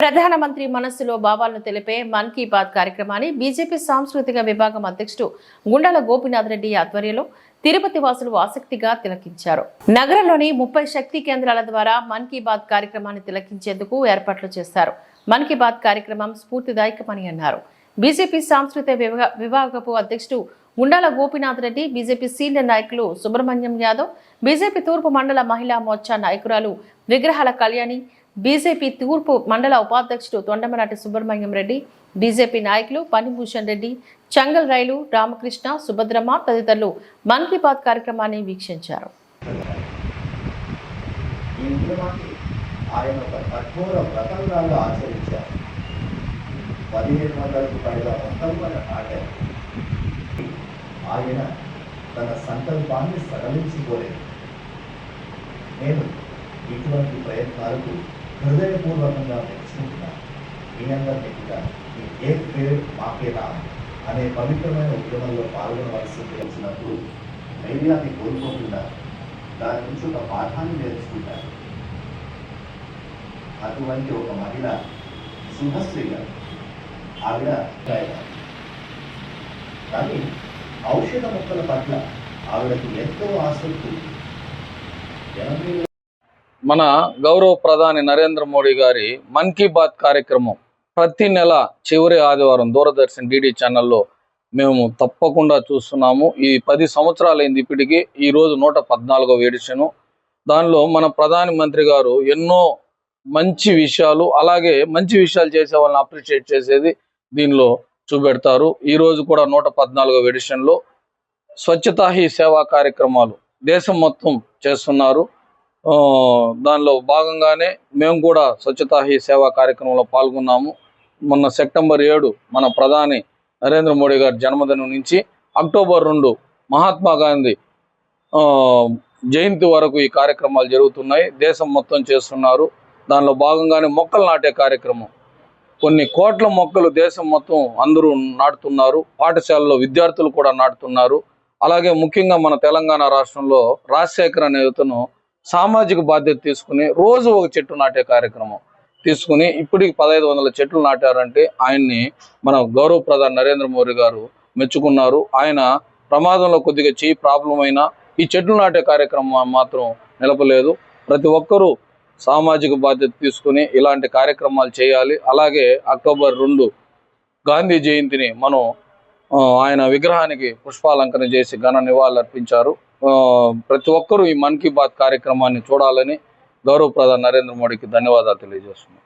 ప్రధానమంత్రి మనస్సులో భావాలను తెలిపే మన్ కీ బాత్ కార్యక్రమాన్ని బీజేపీ సాంస్కృతిక విభాగం అధ్యక్షుడు గుండాల గోపినాథ్ రెడ్డి ఆధ్వర్యంలో తిరుపతి వాసులు ఆసక్తిగా తిలకించారు. నగరంలోని ముప్పై శక్తి కేంద్రాల ద్వారా మన్ కీ బాత్ కార్యక్రమాన్ని తిలకించేందుకు ఏర్పాట్లు చేశారు. మన్ కీ బాత్ కార్యక్రమం స్ఫూర్తిదాయకమని అన్నారు. బీజేపీ సాంస్కృతిక విభాగపు అధ్యక్షుడు గుండాల గోపినాథ్ రెడ్డి బీజేపీ సీనియర్ నాయకులు సుబ్రహ్మణ్యం యాదవ్ బీజేపీ తూర్పు మండల మహిళా మోర్చా నాయకురాలు విగ్రహాల కళ్యాణి బీజేపీ తూర్పు మండల ఉపాధ్యక్షుడు తొండమనాటి సుబ్రహ్మణ్యం రెడ్డి బీజేపీ నాయకులు పనిభూషణ్ రెడ్డి చంగల్ రైలు రామకృష్ణ సుభద్రమ్మ తదితరులు మన్ కీ బాత్ కార్యక్రమాన్ని వీక్షించారు. ఆయన ఒక కఠోర వ్రతంలాగా ఆచరించారు. పదిహేను వందలకు పైగా మొక్కలు మన ఆయన తన సంకల్పాన్ని సడలించుకోలేదు. నేను ఇటువంటి ప్రయత్నాలకు హృదయపూర్వకంగా మెచ్చుకుంటున్నాను మీ అందరినీ కూడా ఏ పేరు పేడ్ మాకేనా అనే పవిత్రమైన ఉద్యమంలో పాల్గొనవలసి వచ్చినప్పుడు ధైర్యాన్ని కోల్పోకుండా దాని నుంచి ఒక పాఠాన్ని నేర్చుకుంటారు. అటువంటి ఒక మహిళ శుభశ్రీ గారు. ఆవిడ కానీ ఔషధ మొక్కల పట్ల ఆవిడకు ఎంతో ఆసక్తి. ఉంది. ఎనభై మన గౌరవ ప్రధాని నరేంద్ర మోడీ గారి మన్ కీ బాత్ కార్యక్రమం ప్రతి నెల చివరి ఆదివారం దూరదర్శన్ డిడి ఛానల్లో మేము తప్పకుండా చూస్తున్నాము. ఈ పది సంవత్సరాలైంది ఇప్పటికి ఈ రోజు నూట పద్నాలుగవ ఎడిషను. దానిలో మన ప్రధాని మంత్రి గారు ఎన్నో మంచి విషయాలు అలాగే మంచి విషయాలు చేసే వాళ్ళని అప్రిషియేట్ చేసేది దీనిలో చూపెడతారు. ఈ రోజు కూడా నూట పద్నాలుగవ ఎడిషన్లో స్వచ్ఛతా హీ సేవా కార్యక్రమాలు దేశం మొత్తం చేస్తున్నారు. దానిలో భాగంగానే మేము కూడా స్వచ్ఛతా హీ సేవా కార్యక్రమంలో పాల్గొన్నాము. మొన్న సెప్టెంబర్ ఏడు మన ప్రధాని నరేంద్ర మోడీ గారి జన్మదినం నుంచి అక్టోబర్ రెండు మహాత్మా గాంధీ జయంతి వరకు ఈ కార్యక్రమాలు జరుగుతున్నాయి. దేశం మొత్తం చేస్తున్నారు. దానిలో భాగంగానే మొక్కలు నాటే కార్యక్రమం. కొన్ని కోట్ల మొక్కలు దేశం మొత్తం అందరూ నాటుతున్నారు. పాఠశాలలో విద్యార్థులు కూడా నాటుతున్నారు. అలాగే ముఖ్యంగా మన తెలంగాణ రాష్ట్రంలో రాజశేఖర్ అనే యువతను సామాజిక బాధ్యత తీసుకుని రోజు ఒక చెట్టు నాటే కార్యక్రమం తీసుకుని ఇప్పటికి పదహైదు వందల చెట్లు నాటారంటే ఆయన్ని మన గౌరవ ప్రధాని నరేంద్ర మోడీ గారు మెచ్చుకున్నారు. ఆయన ప్రమాదంలో కొద్దిగా చేయి ప్రాబ్లం అయినా ఈ చెట్లు నాటే కార్యక్రమం మాత్రం నిలపలేదు. ప్రతి ఒక్కరూ సామాజిక బాధ్యత తీసుకుని ఇలాంటి కార్యక్రమాలు చేయాలి. అలాగే అక్టోబర్ రెండు గాంధీ జయంతిని మనం ఆయన విగ్రహానికి పుష్పాలంకరణ చేసి ఘన నివాళులు అర్పించారు ప్రతి ఒక్కరూ ఈ మన్ కీ బాత్ కార్యక్రమాన్ని చూడాలని గౌరవ ప్రధాని నరేంద్ర మోడీకి ధన్యవాదాలు తెలియజేస్తున్నాను